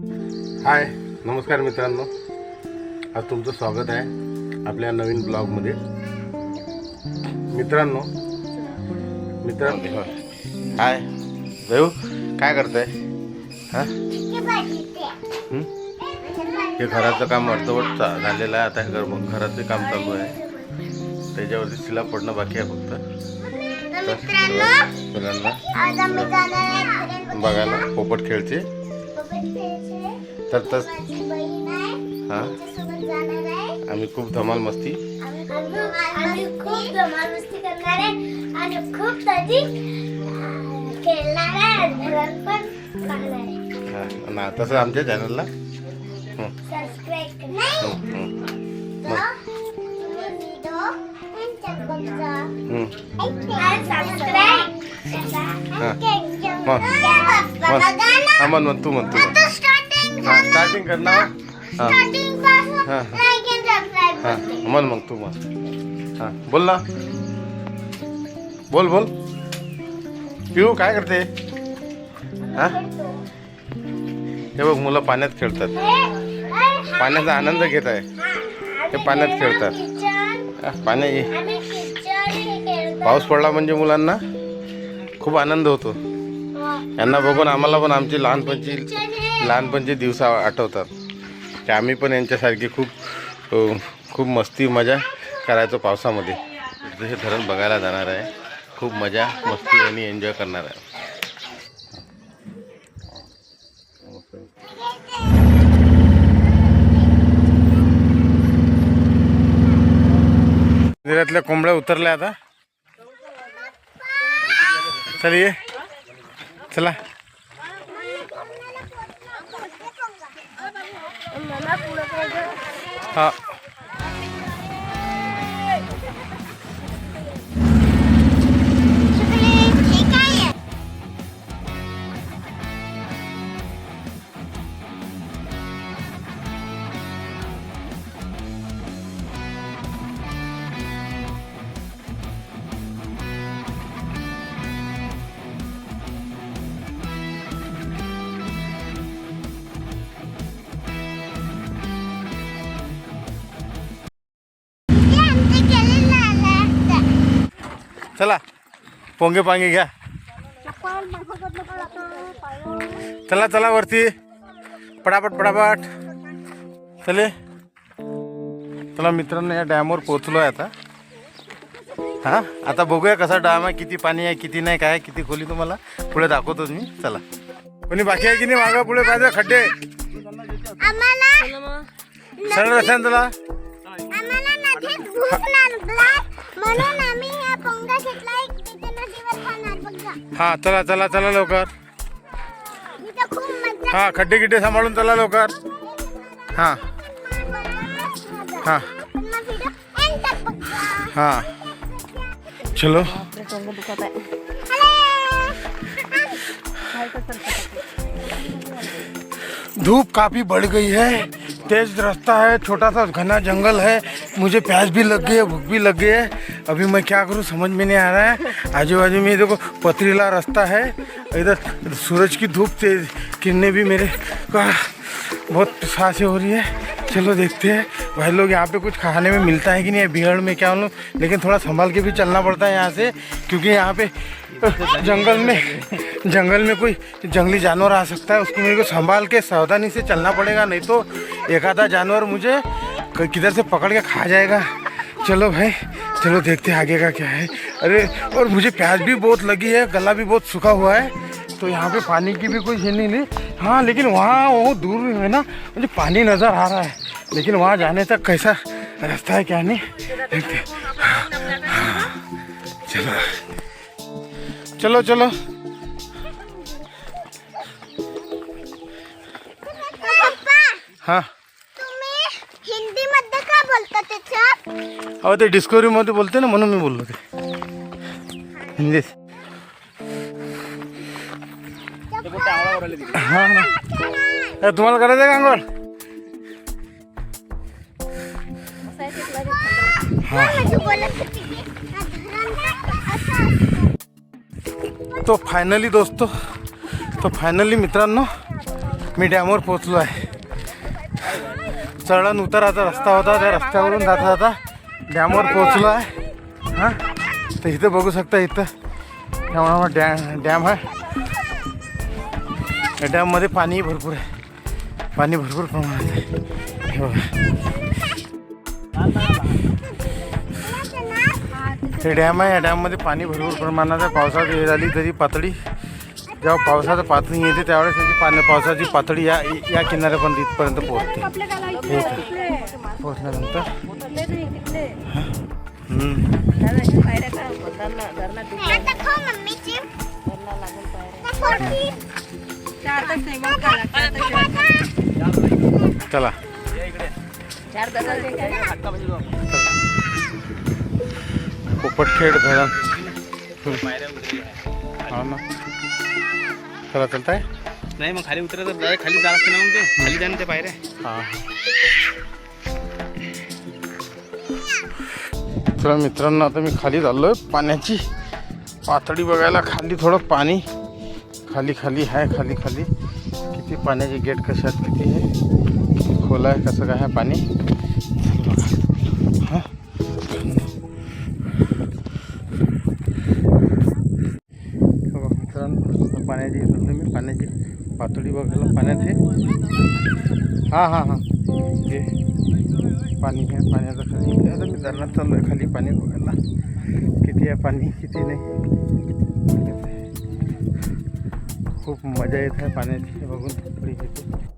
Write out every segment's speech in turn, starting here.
हाय नमस्कार मित्रांनो. आज तुमचं स्वागत आहे आपल्या नवीन ब्लॉगमध्ये. मित्रांनो मित्रांनो हाय. देऊ काय करताय? हा? हं? हे घराचं काम अर्धवट झालेलं आहे. आता हे घर घराचं काम चालू आहे. त्याच्यावरती शिला पडणं बाकी आहे फक्त. मित्रांनो. बघायला पोपट खेळायचे. तर तस हां? आम्ही खूप धमाल मस्ती खूप धमाल मस्ती करणार आहे. आणि खूप खेळणार आहे हा, ना तसं आमच्या चॅनलला सबस्क्राईब करा तर तुम्ही व्हिडिओ यांच्यात बघा. आणि सबस्क्राईब करा. आणि मग. बघा ना. हा म्हण तू म्हण तू हा. स्टार्टिंग कर ना हा हा. हा. म्हण मग तू म्हण हा बोल ना बोल बोल पिऊ काय करते हा हे बघ मुलं पाण्यात खेळतात पाण्याचा आनंद घेत आहे ते पाण्यात खेळतात. पाण्या पाऊस पडला म्हणजे मुलांना खूप आनंद होतो यांना बघून आम्हाला पण आमची लहानपणची लहानपणचे दिवस आठवतात. की आम्ही पण यांच्यासारखी खूप खूप मस्ती मजा करायचो पावसामध्ये. हे धरण बघायला जाणार आहे. खूप मजा मस्ती आणि एन्जॉय करणार आहे. मंदिरातल्या कोंबड्या उतरल्या आता. चल ये. चला. हा. चला पोंगे पांगे घ्या. चला चला वरती. पटापट पटापट. चले. चला मित्रांनो या डॅमवर पोचलो आहे आता. हा? आता बघूया कसा डॅम आहे किती पाणी आहे किती नाही काय किती खोली तुम्हाला पुढे दाखवतोच मी. चला. कोणी बाकी आहे की नाही मागा पुढे पाहिजे? खड्डे. सरळ रस्त्याने चला हा तिथे नदीवर बघा हा चला चला चला लवकर. इथं खूप मज़ा हा खड्डे गिड्डे सांभाळून चला लवकर. हा. हा. हाँ. चलो. धूप काफ़ी बढ़ गई है तेज रास्ता है छोटा सा घना जंगल है मुझे प्यास भी लग गई है भूख भी लग गई है। अभी मैं क्या करूँ, समझ में नहीं आ रहा है। आजू बाजू में देखो, पथरीला रास्ता है। इधर सूरज की धूप तेज किरणें भी मेरे का बहुत साँसें हो रही है। चलो देखते हैं। भाई लोग, यहाँ पे कुछ खाने में मिलता है कि नहीं? भीड़ में क्या मालूम लेकिन थोड़ा संभाल के भी चलना पड़ता है यहाँ से, क्योंकि यहाँ पे, जंगल में जंगल में कोई जंगली जानवर आ सकता है। उसको मेरे को संभाल के सावधानी से चलना पड़ेगा, नहीं तो एक आधा जानवर मुझे किधर से पकड़ के खा जाएगा। चलो भाई चलो देखते हैं आगे का क्या है। अरे, और मुझे प्यास भी बहुत लगी है, गला भी बहुत सूखा हुआ है तो यहाँ पे पानी की भी कोई ये नहीं ली। हाँ लेकिन वहाँ वो दूर है ना, मुझे पानी नज़र आ रहा है, लेकिन वहाँ जाने तक कैसा रास्ता है क्या नहीं, देखते। चलो। चलो चलो। हाँ। अहो ते डिस्कवरीमध्ये बोलते ना म्हणून मी बोललो ते. हिंदीत हां ना तुम्हाला करायचं आहे का आंघोळ तो फायनली दोस्तो तो फायनली मित्रांनो मी डॅमवर पोचलो आहे. चढण उतराचा रस्ता होता त्या रस्त्यावरून जाता जाता डॅमवर पोचलो आहे हां? तर इथं बघू शकता इथं. त्यामुळे डॅम डॅम आहे. या डॅममध्ये पाणी भरपूर आहे. पाणी भरपूर प्रमाणात आहे. हे बघा. हे डॅम आहे. या डॅममध्ये पाणी भरपूर प्रमाणात आहे. पावसाळ्यात हे झाली तरी पातळी जेव्हा पावसाचं पातळी येते त्यावेळेस त्याची पाणी पावसाची पातळी या या किनाऱ्यापर्यंत इथपर्यंत पोहोचते. हे. पोहोचल्यानंतर. चला. पोपटखेड धरण. हा ना. चला चलताय? नाही मग खाली उतरत डायरेक्ट खाली जा लागते ना मग ते. खाली जाणं ते पायऱ्या हा. चला मित्रांनो आता मी खाली चाललोय पाण्याची. पातळी बघायला खाली थोडं पाणी. खाली खाली आहे खाली खाली. किती पाण्याचे गेट कसे आहेत किती आहे? खोल आहे कसं काय आहे पाणी? पातळी बघायला पाण्यात हे हां हां हां. हे पाणी आहे पाण्याचं खाली आता मी धरणात चाललो आहे खाली पाणी बघायला. किती आहे पाणी किती नाही. खूप मजा येत आहे पाण्याची बघून. थोडी येते.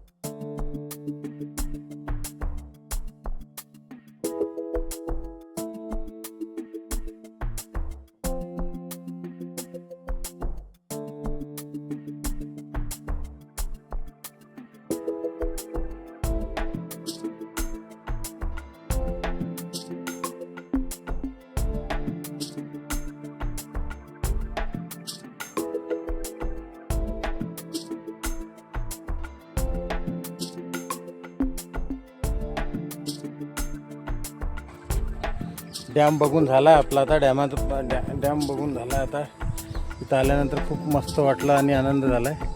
डॅम बघून झाला आहे आपला आता डॅमात डॅ डॅम बघून झाला आहे आता. इथं आल्यानंतर खूप मस्त वाटलं आणि आनंद झाला आहे